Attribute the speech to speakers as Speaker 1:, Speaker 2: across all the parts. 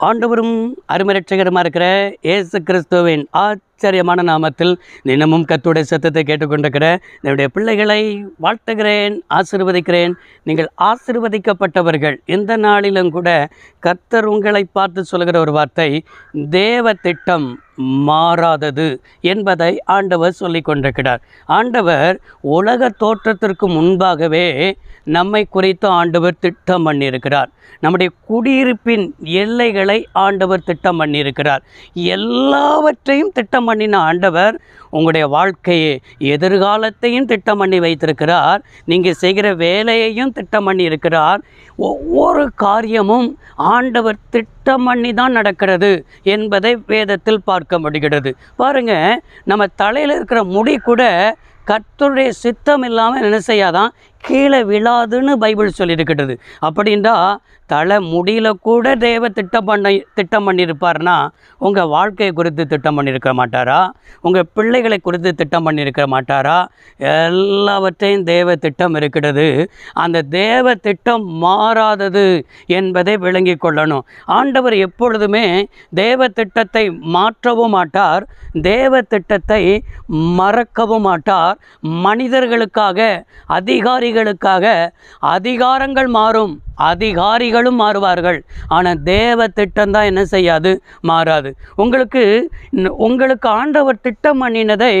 Speaker 1: ஆண்டவரும் அருமரட்சகரமாக இருக்கிற இயேசு கிறிஸ்துவின் ஆச்சரியமான நாமத்தில் தினமும் கத்துடைய சத்தத்தை கேட்டுக்கொண்டிருக்கிற என்னுடைய பிள்ளைகளை வாழ்த்துகிறேன் ஆசீர்வதிக்கிறேன். நீங்கள் ஆசீர்வதிக்கப்பட்டவர்கள். இந்த நாளிலும் கூட கர்த்தர் உங்களை பார்த்து சொல்கிற ஒரு வார்த்தை தேவ திட்டம் மாறாதது என்பதை ஆண்டவர் சொல்லி கொண்டிருக்கிறார். ஆண்டவர் உலக தோற்றத்திற்கு முன்பாகவே நம்மை குறித்து ஆண்டவர் திட்டம் பண்ணியிருக்கிறார். நம்முடைய குடியிருப்பின் எல்லைகளை ஆண்டவர் திட்டம் பண்ணியிருக்கிறார். எல்லாவற்றையும் திட்டம் பண்ணின ஆண்டவர் உங்களுடைய வாழ்க்கையை எதிர்காலத்தையும் திட்டம் பண்ணி வைத்திருக்கிறார். நீங்கள் செய்கிற வேலையையும் திட்டம் பண்ணி இருக்கிறார். ஒவ்வொரு காரியமும் ஆண்டவர் திட்டம் பண்ணி தான் நடக்கிறது என்பதை வேதத்தில் பார்க்க முடிகிறது. பாருங்க நம்ம தலையில் இருக்கிற முடி கூட கர்த்தருடைய சித்தம் இல்லாமல் என்ன செய்யாதான் கீழே விழாதுன்னு பைபிள் சொல்லியிருக்கிறது அப்படின்றா தலை முடியல கூட தேவ திட்டம் பண்ண திட்டம் பண்ணியிருப்பார்னா உங்கள் வாழ்க்கையை குறித்து திட்டம் பண்ணியிருக்க மாட்டாரா? உங்கள் பிள்ளைகளை குறித்து திட்டம் பண்ணியிருக்க மாட்டாரா? எல்லாவற்றையும் தேவ திட்டம் இருக்கிறது. அந்த தேவ திட்டம் மாறாதது என்பதை விளங்கி கொள்ளணும். ஆண்டவர் எப்பொழுதுமே தேவ திட்டத்தை மாற்றவும் மாட்டார் தேவ திட்டத்தை மறக்கவும் மாட்டார். மனிதர்களுக்காக அதிகாரி அதிகாரிகளுக்காக அதிகாரங்கள் மாறும். அதிகாரிகளும் மாறுவார்கள். ஆனால் தேவ திட்டம் தான் என்ன செய்யாது? மாறாது. உங்களுக்கு உங்களுக்கு ஆண்டவர் திட்டம் பண்ணினதை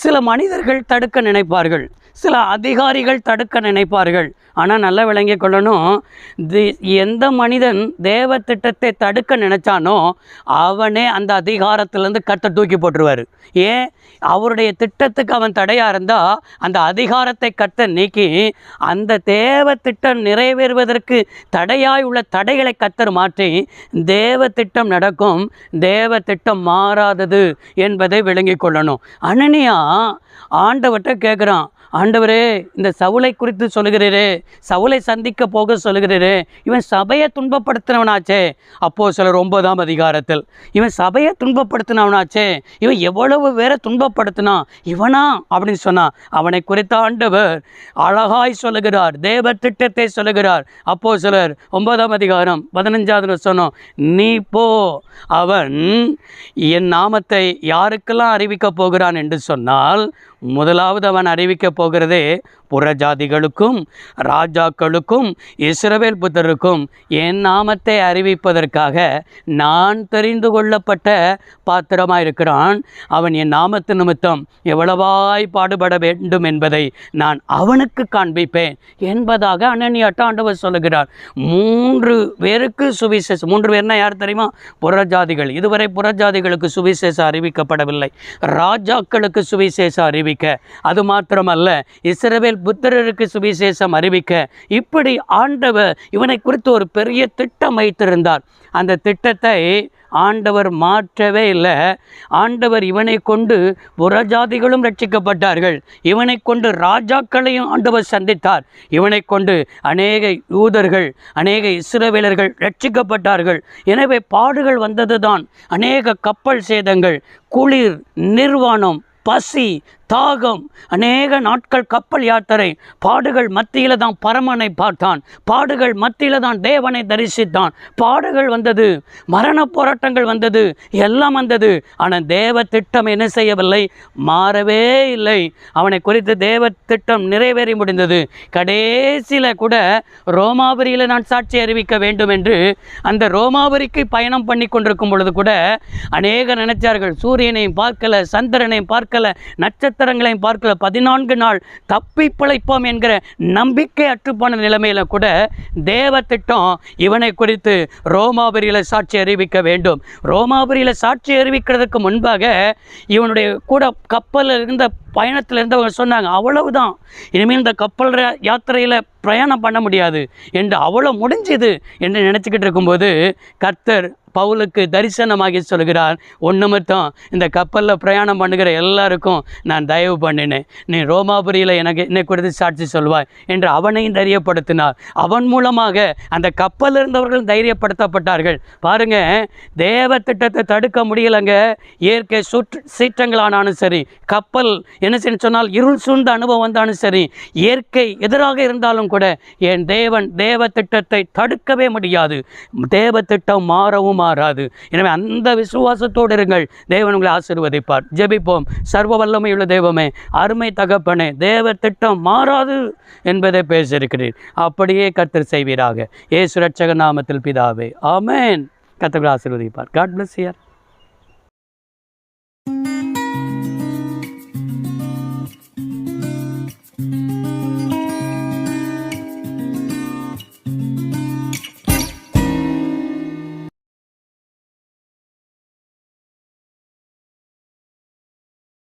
Speaker 1: சில மனிதர்கள் தடுக்க நினைப்பார்கள். சில அதிகாரிகள் தடுக்க நினைப்பார்கள். ஆனால் நல்லா விளங்கி கொள்ளணும். தி- எந்த மனிதன் தேவ திட்டத்தை தடுக்க நினைச்சானோ அவனே அந்த அதிகாரத்திலேருந்து கத்தை தூக்கி போட்டுருவார். ஏன்? அவருடைய திட்டத்துக்கு அவன் தடையாக இருந்தால் அந்த அதிகாரத்தை கத்தை நீக்கி அந்த தேவ திட்டம் நிறைவேறுவதற்கு தடையாய் உள்ள தடைகளை கத்தர் மாற்றி தேவ திட்டம் நடக்கும் தேவ திட்டம் மாறாதது என்பதை விளங்கிக் கொள்ளணும். அனனியா ஆண்டவர்கிட்ட கேட்குறான் ஆண்டவரே இந்த சவுளை குறித்து சொல்கிறீரே சவுளை சந்திக்க போக சொல்கிறீரே இவன் சபையை துன்பப்படுத்தினவனாச்சே. அப்போ சிலர் ஒன்பதாம் அதிகாரத்தில் இவன் சபையை துன்பப்படுத்தினவனாச்சே இவன் எவ்வளவு வேற துன்பப்படுத்தினான் இவனா அப்படின்னு சொன்னான் அவனை குறித்த ஆண்டவர் அழகாய் சொல்லுகிறார் தேவ திட்டத்தை சொல்லுகிறார். அப்போ சிலர் ஒன்பதாம் அதிகாரம் பதினஞ்சாவது சொன்னோம் நீ போ அவன் என் நாமத்தை யாருக்கெல்லாம் அறிவிக்கப் போகிறான்? என்று சொன்னால் முதலாவது அவன் அறிவிக்கப் போகிறதே புறஜாதிகளுக்கும் ராஜாக்களுக்கும் இஸ்ரவேல் புத்தருக்கும். என் நாமத்தை அறிவிப்பதற்காக நான் தெரிந்து கொள்ளப்பட்ட பாத்திரமாக இருக்கிறான் அவன் என் நாமத்து நிமித்தம் எவ்வளவாய் பாடுபட வேண்டும் என்பதை நான் அவனுக்கு காண்பிப்பேன் என்பதாக அனனியாட்ட ஆண்டவர் சொல்லுகிறார். மூன்று பேருக்கு சுவிசேஷம் மூன்று பேர்னா யார் தெரியுமா? புறஜாதிகள். இதுவரை புறஜாதிகளுக்கு சுவிசேஷம் அறிவிக்கப்படவில்லை. ராஜாக்களுக்கு சுவிசேஷம் அறிவிக்க. அது மாத்திரமல்ல இஸ்ரவேல் புத்திரருக்கு சுவிசேஷம் அறிவிக்க. இப்படி ஆண்டவர் இவனை குறித்து ஒரு பெரிய திட்டம் வைத்திருந்தார். அந்த திட்டத்தை ஆண்டவர் மாற்றவே இல்லை. ஆண்டவர் இவனை கொண்டு புறஜாதிகளும் ரட்சிக்கப்பட்டார்கள். இவனை கொண்டு ராஜாக்களையும் ஆண்டவர் சந்தித்தார். இவனை கொண்டு அநேக யூதர்கள் அநேக இஸ்ரவேலர்கள் ரட்சிக்கப்பட்டார்கள். எனவே பாடுகள் வந்ததுதான். அநேக கப்பல் சேதங்கள் குளிர் நிர்வாணம் பசி தாகம். அநேக நாட்கள் கப்பல் யாத்திரை. பாடுகள் மத்தியில் தான் பரமனை பார்த்தான். பாடுகள் மத்தியில் தான் தேவனை தரிசித்தான். பாடுகள் வந்தது. மரண போராட்டங்கள் வந்தது. எல்லாம் வந்தது. ஆனால் தேவ திட்டம் என்ன செய்யவில்லை? மாறவே இல்லை. அவனை குறித்து தேவ திட்டம் நிறைவேறி முடிந்தது. கடைசியில் கூட ரோமாபுரியில் நான் சாட்சி அறிவிக்க வேண்டும் என்று அந்த ரோமாபுரிக்கு பயணம் பண்ணி கொண்டிருக்கும் பொழுது கூட அநேக நினைச்சார்கள். சூரியனையும் பார்க்கல சந்திரனையும் பார்க்கல நட்சத்திரங்களையும் பார்க்கல பதினான்கு நாள் தப்பி பிழைப்போம் என்கிற நம்பிக்கை அற்றுப்போன நிலைமையில கூட தேவ திட்டம் இவனை குறித்து ரோமாபுரியில் சாட்சி அறிவிக்க வேண்டும். ரோமாபுரியில் சாட்சி அறிவிக்கிறதுக்கு முன்பாக இவனுடைய கூட கப்பலில் இருந்த பயணத்தில் இருந்தவங்க சொன்னாங்க அவ்வளவுதான். இனிமேல் இந்த கப்பல் யாத்திரையில் பிரயாணம் பண்ண முடியாது. என்று அவ்வளோ முடிஞ்சுது என்று நினச்சிக்கிட்டு இருக்கும்போது கர்த்தர் பவுலுக்கு தரிசனமாகி சொல்கிறார் ஒன்று மட்டும் இந்த கப்பலில் பிரயாணம் பண்ணுகிற எல்லாருக்கும் நான் தயவு பண்ணினேன். நீ ரோமாபுரியில் எனக்கு என்னை கொடுத்து சாட்சி சொல்வாய் என்று அவனையும் தைரியப்படுத்தினார். அவன் மூலமாக அந்த கப்பல் இருந்தவர்கள் தைரியப்படுத்தப்பட்டார்கள். பாருங்க தேவ திட்டத்தை தடுக்க முடியலைங்க. இயற்கை சுற்று சீற்றங்களானாலும் சரி கப்பல் என்ன செய்யணும் சொன்னால் இருள் சூழ்ந்த அனுபவம் வந்தாலும் சரி இயற்கை எதிராக இருந்தாலும் கூட என் தேவன் தேவ திட்டத்தை தடுக்கவே முடியாது. தேவ திட்டம் மாறவும் மாறாது. எனவே அந்த விசுவாசத்தோடு இருங்கள். தேவன் உங்களை ஆசீர்வதிப்பார். ஜெபிப்போம். சர்வ வல்லமையுள்ள தெய்வமே அருமை தகப்பனே தேவ திட்டம் மாறாது என்பதை பேசியிருக்கிறேன் அப்படியே கத்தர் செய்வீராக. ஏசு ரட்சக நாமத்தில் பிதாவே. ஆமேன். கத்தர்கள் ஆசீர்வதிப்பார். காட் பிளஸ் யார்